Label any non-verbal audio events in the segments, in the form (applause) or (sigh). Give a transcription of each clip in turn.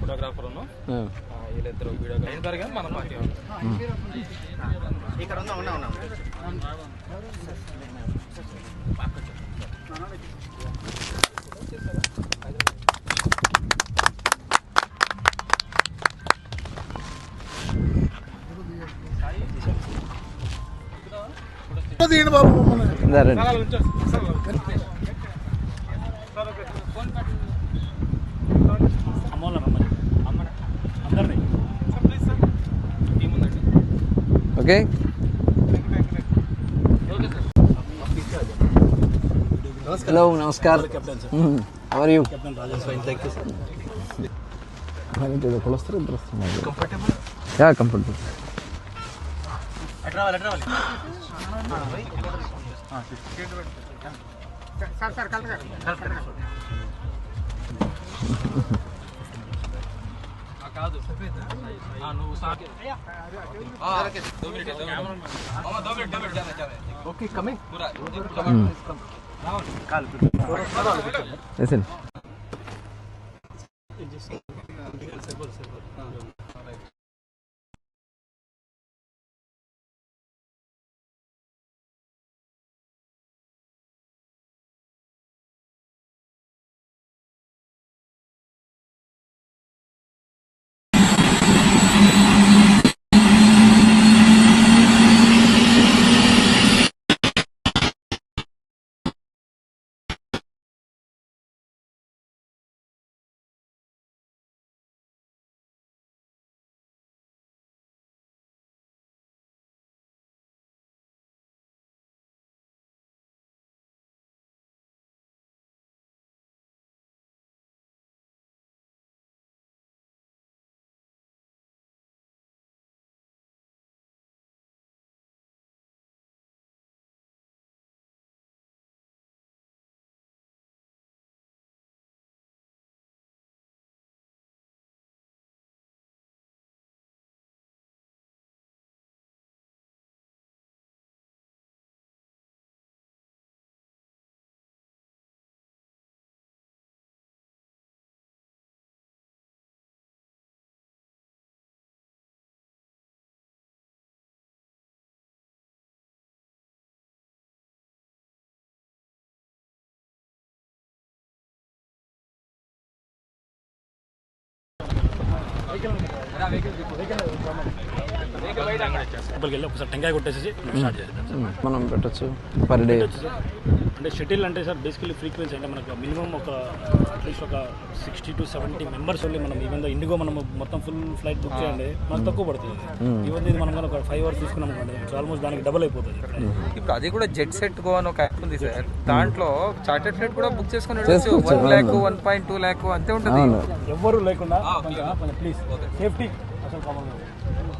Photographer వీళ్ళిద్దరు video అయిన తర్వాత మన. ఇక్కడ ఉన్నా ఉన్నా ఉన్నా. తీయండి బాబు మమ్మల్ని రండి సార్, అలా ఉంచండి. సార్, అలా ఉంచండి. Sir, okay. ఫోన్ పెట్టండి. Sir, please sir. టీం ఉందండి. ఓకే హలో నమస్కార్ ఎవరు యూ ఒకళ్ళు వస్తారు ఇద్దరు వస్తున్నారు యా కంఫర్టబుల్ ఎట్రా వాళ్ళు ఎట్రా వాళ్ళు సార్ సార్ కలర్ दिखा दो हाँ नो उस दो मिनट दो मिनट दो मिनट जाना जाना ओके कमिंग पूरा कमिंग ऐसे ఒకసారి టెంకాయ కొట్టేసి మనం పెట్టచ్చు పర్ డే అంటే షటిల్ అంటే సార్ బేసికలీ ఫ్రీక్వెన్సీ అంటే మనకు మినిమం ఒక అట్లీస్ట్ ఒక సిక్స్టీ టు సెవెంటీ మెంబర్స్ వెళ్ళి మనం ఈవెన్ ఇండిగో మనం మొత్తం ఫుల్ ఫ్లైట్ బుక్ చేయండి మనకు తక్కువ పడుతుంది. ఈవెన్ ఇది మనం ఒక ఫైవ్ అవర్స్ తీసుకున్నాం అనుకోండి ఆల్మోస్ట్ దానికి డబల్ అయిపోతుంది. ఇప్పుడు అది కూడా జెట్ సెట్ గో అని ఒక యాప్ ఉంది సార్. దాంట్లో చార్టెడ్ ఫ్లైట్ కూడా బుక్ చేసుకుని one lakh. One point two lakh అంతే ఉంటుంది. ఎవ్వరు లేకుండా ప్లీజ్ సేఫ్టీ అసలు కామన్ వీళ్ళే చేసిన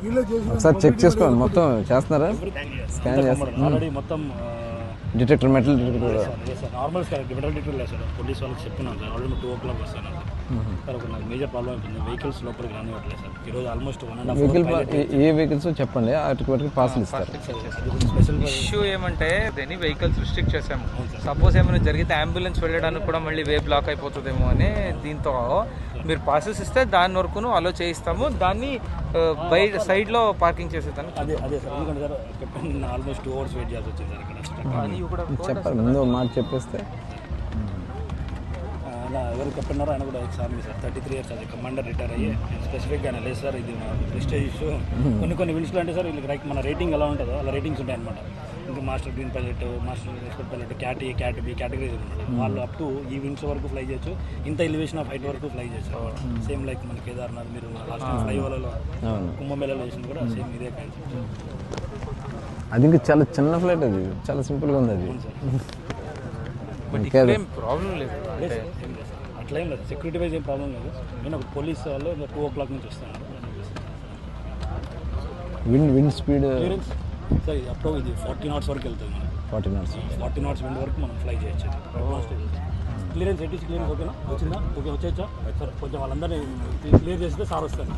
ఒకసారి చెక్ చేసుకోండి. మొత్తం చేస్తున్నారా? స్కాన్ ఆల్రెడీ మొత్తం detector metal detector sir normal different detail లేదు సార్ పోలీస్ వాళ్ళకి చెప్తున్నాను sir already two o'clock వస్తాను సార్ ఒక నాకు మేజర్ ప్రాబ్లం అవుతుంది వెహికల్స్ లోపలికి రానివ్వట్లేదు సార్. ఈరోజు ఆల్మోస్ట్ వన్ అండ్ వెహికల్ ఏ వెహికల్స్ చెప్పండి వాటికి వాటికి పార్సల్ ఇస్తారు. స్పెషల్ ఇష్యూ ఏమంటే దేని వెహికల్స్ రిస్ట్రిక్ట్ చేసాము సపోజ్ ఏమైనా జరిగితే అంబులెన్స్ వెళ్ళడానికి కూడా మళ్ళీ వే బ్లాక్ అయిపోతుందేమో అని దీంతో మీరు పాసెస్ ఇస్తే దాని వరకును అలో చేయిస్తాము. దాన్ని బయట సైడ్లో పార్కింగ్ చేసేదాన్ని అదే అదే సార్. ఎందుకంటే sir almost two hours wait చేయాల్సి వచ్చింది సార్ ఇక్కడ. చెప్పాలి ముందు మాట చెప్పేస్తే. అలా ఎవరు కెప్టెన్ ఆయన కూడా ex army sir thirty three years అది కమాండర్ రిటైర్ అయ్యి. స్పెసిఫిక్గా ఆయన లేదు సార్ ఇది మా ప్రెస్టేజ్ ఇష్యూ కొన్ని కొన్ని విల్స్లో అంటే సార్ వీళ్ళకి రైట్ మన రేటింగ్ ఎలా ఉంటుందో అలా రేటింగ్స్ ఉంటాయి అనమాట ఇంకా master green pilot master expert pilot cat A cat B categories వాళ్ళు అప్ టు ఈ వింగ్స్ వరకు ఫ్లై చేయొచ్చు. ఇంత ఎలివేషన్ ఆఫ్ హైట్ వరకు ఫ్లై చేయొచ్చు సేమ్ లైక్ మన కేదార్నాథ్ మీరు లాస్ట్ ఫ్లై అవును. కుంభమేళలో చేసింది కూడా సేమ్ ఇదే కాన్సెప్ట్ అది ఇంకా చాలా చిన్న ఫ్లైట్ అది. చాలా సింపుల్గా ఉంది అది. (laughs) బట్ ఏం ప్రాబ్లం లేదు. అంటే అట్లా ఏం లేదు. సెక్యూరిటీ వైజ్ ఏం ప్రాబ్లం లేదు. నేను ఒక పోలీస్ వాళ్ళు టూ ఓ క్లాక్ నుంచి వస్తాను. Wind wind speed clearance sir ఇది అప్ టు ఇది ఫార్టీ నాట్స్ వరకు వెళ్తుంది. మనం forty knots forty knots wind వరకు మనం ఫ్లై చేయొచ్చు. క్లియరెన్స్ ఎయిటీస్ క్లియరెన్స్ ఓకేనా? వచ్చిందా? ఓకే వచ్చేచ్చా సార్ కొంచెం వాళ్ళందరినీ క్లియర్ చేస్తే సార్ వస్తారు.